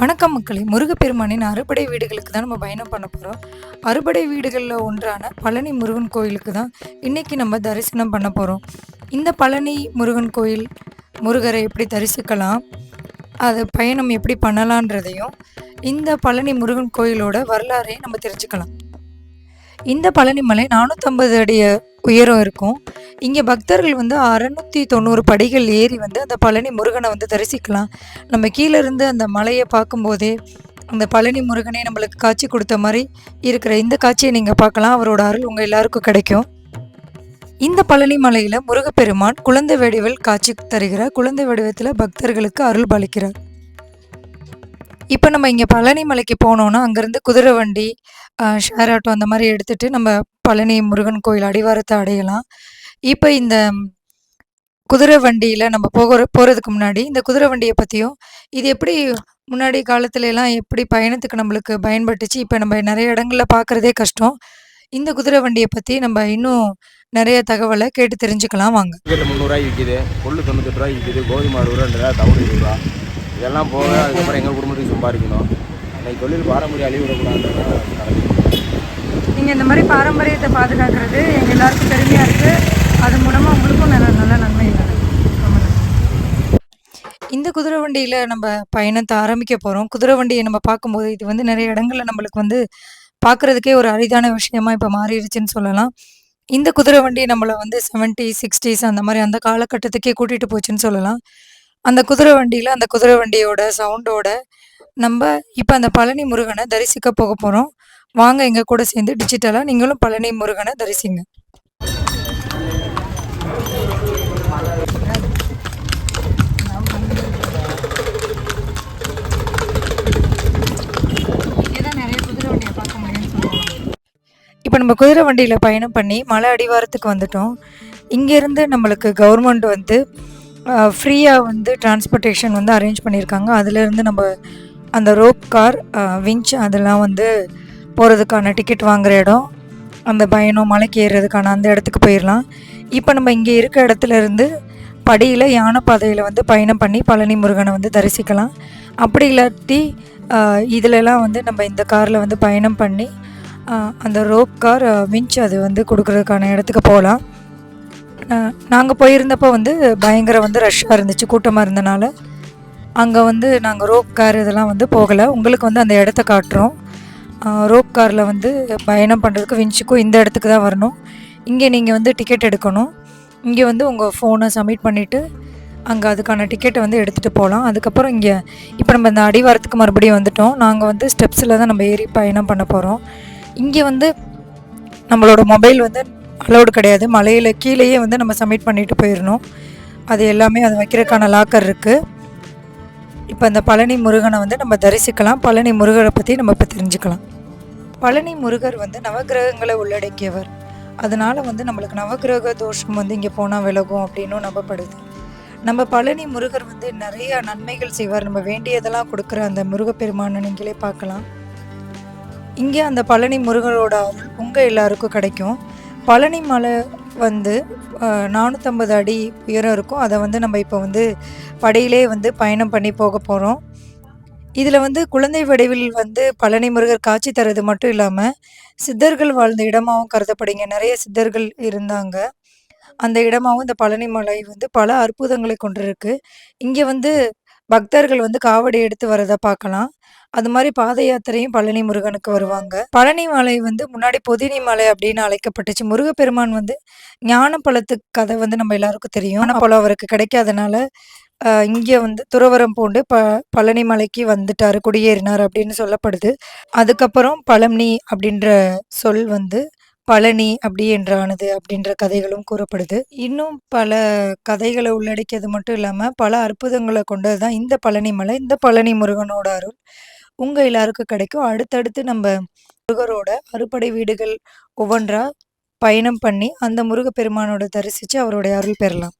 வணக்கம் மக்களே. முருகப்பெருமானின் அறுபடை வீடுகளுக்கு தான் நம்ம பயணம் பண்ண போகிறோம் அறுபடை வீடுகளில் ஒன்றான பழனி முருகன் கோயிலுக்கு தான் இன்றைக்கி நம்ம தரிசனம் பண்ண போகிறோம் இந்த பழனி முருகன் கோயில் முருகரை எப்படி தரிசிக்கலாம் அது பயணம் எப்படி பண்ணலான்றதையும் இந்த பழனி முருகன் கோயிலோட வரலாறையும் நம்ம தெரிஞ்சுக்கலாம். இந்த பழனி மலை நானூற்றம்பது அடி உயரம் இருக்கும். இங்கே பக்தர்கள் வந்து அறநூற்றி தொண்ணூறு படிகள் ஏறி வந்து அந்த பழனி முருகனை வந்து தரிசிக்கலாம். நம்ம கீழே இருந்து அந்த மலையை பார்க்கும்போதே அந்த பழனி முருகனே நம்மளுக்கு காட்சி கொடுத்த மாதிரி இருக்கிற இந்த காட்சியை நீங்கள் பார்க்கலாம். அவரோட அருள் உங்கள் எல்லாருக்கும் கிடைக்கும். இந்த பழனி மலையில் முருகப்பெருமான் குழந்தை வடிவில் காட்சி தருகிறார். குழந்தை வடிவத்தில் பக்தர்களுக்கு அருள் பாலிக்கிறார். இப்போ நம்ம இங்கே பழனி மலைக்கு போனோன்னா அங்கேருந்து குதிரை வண்டி ஷேர் ஆட்டோ அந்த மாதிரி எடுத்துகிட்டு நம்ம பழனி முருகன் கோயில் அடிவாரத்தை அடையலாம். இப்போ இந்த குதிரை வண்டியில் நம்ம போகிற போகிறதுக்கு முன்னாடி இந்த குதிரை வண்டியை பற்றியும் இது எப்படி முன்னாடி காலத்துலலாம் எப்படி பயணத்துக்கு நம்மளுக்கு பயன்பட்டுச்சு இப்போ நம்ம நிறைய இடங்களில் பார்க்குறதே கஷ்டம். இந்த குதிரை வண்டியை பற்றி நம்ம இன்னும் நிறைய தகவலை கேட்டு தெரிஞ்சுக்கலாம் வாங்க. முந்நூறுரூவா விற்கிது கொள்ளு தொண்ணூத்தெட்டு ரூபாய் விற்கிது கோதுமை அறுபது ரூபா ரூபா தவிடு இருபது ரூபா இதெல்லாம் போக அதுக்கப்புறம் எங்கள் குடும்பத்துக்கு சம்பாதிக்கணும். இன்னைக்கு தொழில் பாரம்பரிய அழிவு விடக்கூடாதுன்றதான் நடக்குது நீங்கள் இந்த மாதிரி பாரம்பரியத்தை பாதுகாக்கிறது எங்கள் எல்லாருக்கும் பெருமையாக இருக்குது அது மூலமாக உங்களுக்கும் நல்ல நல்ல நன்மை இந்த குதிரை வண்டியில் நம்ம பயணத்தை ஆரம்பிக்க போகிறோம் குதிரை வண்டியை நம்ம பார்க்கும்போது இது வந்து நிறைய இடங்கள்ல நம்மளுக்கு வந்து பார்க்குறதுக்கே ஒரு அரிதான விஷயமா இப்போ மாறிடுச்சுன்னு சொல்லலாம். இந்த குதிரை வண்டி நம்மளை வந்து செவன்ட்டி சிக்ஸ்டீஸ் அந்த மாதிரி அந்த காலகட்டத்துக்கே கூட்டிகிட்டு போச்சுன்னு சொல்லலாம். அந்த குதிரை வண்டியில் அந்த குதிரை வண்டியோட சவுண்டோட நம்ம இப்போ அந்த பழனி முருகனை தரிசிக்க போக போகிறோம் வாங்க எங்கள் கூட சேர்ந்து டிஜிட்டலாக நீங்களும் பழனி முருகனை தரிசிங்க. இப்போ நம்ம குதிரை வண்டியில் பயணம் பண்ணி மலை அடிவாரத்துக்கு வந்துட்டோம். இங்கேருந்து நம்மளுக்கு கவர்மெண்ட் வந்து ஃப்ரீயாக வந்து டிரான்ஸ்போர்ட்டேஷன் வந்து அரேஞ்ச் பண்ணியிருக்காங்க. அதுலேருந்து நம்ம அந்த ரோப் கார் விஞ்ச் அதெல்லாம் வந்து போகிறதுக்கான டிக்கெட் வாங்குகிற இடம் அந்த பயணம் மலைக்கு ஏறுறதுக்கான அந்த இடத்துக்கு போயிடலாம் இப்போ நம்ம இங்கே இருக்க இடத்துல இருந்து படியில் யானை பாதையில் வந்து பயணம் பண்ணி பழனி முருகனை வந்து தரிசிக்கலாம். அப்படி இல்லாட்டி இதிலலாம் வந்து நம்ம இந்த காரில் வந்து பயணம் பண்ணி அந்த ரோப் கார் விஞ்ச் அது வந்து கொடுக்குறதுக்கான இடத்துக்கு போகலாம். நாங்கள் போயிருந்தப்போ வந்து பயங்கர வந்து ரஷ்ஷாக இருந்துச்சு கூட்டமாக இருந்தனால. அங்கே வந்து நாங்கள் ரோப் கார் இதெல்லாம் வந்து போகலை. உங்களுக்கு வந்து அந்த இடத்த காட்டுறோம். ரோப் காரில் வந்து பயணம் பண்ணுறதுக்கு வின்ச்சுக்கும் இந்த இடத்துக்கு தான் வரணும். இங்கே நீங்கள் வந்து டிக்கெட் எடுக்கணும். இங்கே வந்து உங்கள் ஃபோனை சப்மிட் பண்ணிவிட்டு அங்கே அதுக்கான டிக்கெட்டை வந்து எடுத்துகிட்டு போகலாம் அதுக்கப்புறம் இங்கே இப்போ நம்ம இந்த அடிவாரத்துக்கு மறுபடியும் வந்துட்டோம். நாங்கள் வந்து ஸ்டெப்ஸில் தான் நம்ம ஏறி பயணம் பண்ண போகிறோம் இங்கே வந்து நம்மளோட மொபைல் வந்து அலௌடு கிடையாது. மலையில் கீழேயே வந்து நம்ம சப்மிட் பண்ணிட்டு போயிடணும் அது எல்லாமே அது வைக்கிறதுக்கான லாக்கர் இருக்குது இப்போ அந்த பழனி முருகனை வந்து நம்ம தரிசிக்கலாம். பழனி முருகரை பற்றி நம்ம இப்போ தெரிஞ்சுக்கலாம். பழனி முருகர் வந்து நவக்கிரகங்களை உள்ளடக்கியவர். அதனால் வந்து நம்மளுக்கு நவக்கிரக தோஷம் வந்து இங்கே போனால் விலகும் அப்படின்னும் நம்பப்படுது. நம்ம பழனி முருகர் வந்து நிறைய நன்மைகள் செய்வார். நம்ம வேண்டியதெல்லாம் கொடுக்குற அந்த முருகப்பெருமானை நீங்களே பார்க்கலாம். இங்கே அந்த பழனி முருகரோட அருள் உங்கள் எல்லாருக்கும் கிடைக்கும். பழனி மலை வந்து நானூற்றம்பது அடி உயரம் இருக்கும். அதை வந்து நம்ம இப்போ வந்து படையிலே வந்து பயணம் பண்ணி போக போகிறோம் இதில் வந்து குழந்தை வடிவில் வந்து பழனி முருகர் காட்சி தரது மட்டும் இல்லாமல் சித்தர்கள் வாழ்ந்த இடமாகவும் கருதப்படுங்க. நிறைய சித்தர்கள் இருந்தாங்க. அந்த இடமாகவும் இந்த பழனி மலை வந்து பல அற்புதங்களை கொண்டிருக்கு. இங்கே வந்து பக்தர்கள் வந்து காவடி எடுத்து வரதை பார்க்கலாம் அது மாதிரி பாத யாத்திரையும் பழனி முருகனுக்கு வருவாங்க. பழனி மலை வந்து முன்னாடி பொதினி மலை அப்படின்னு அழைக்கப்பட்டுச்சு. முருகப்பெருமான் வந்து ஞான பழத்துக்கு கதை வந்து நம்ம எல்லாருக்கும் தெரியும். ஆனால் பழம் அவருக்கு கிடைக்காதனால இங்கே வந்து துறவரம் பூண்டு ப பழனி மலைக்கு வந்துட்டாரு குடியேறினார் அப்படின்னு சொல்லப்படுது. அதுக்கப்புறம் பழனி அப்படின்ற சொல் வந்து பழனி அப்படி என்றானது அப்படின்ற கதைகளும் கூறப்படுது. இன்னும் பல கதைகளை உள்ளடக்கியது மட்டும் இல்லாமல் பல அற்புதங்களை கொண்டது தான் இந்த பழனி மலை இந்த பழனி முருகனோட அருள். உங்கள் எல்லாருக்கும் கிடைக்கும். அடுத்தடுத்து நம்ம முருகரோட அறுபடை வீடுகள் ஒவ்வொன்றா பயணம் பண்ணி அந்த முருகப்பெருமானோட தரிசித்து அவருடைய அருள் பெறலாம்.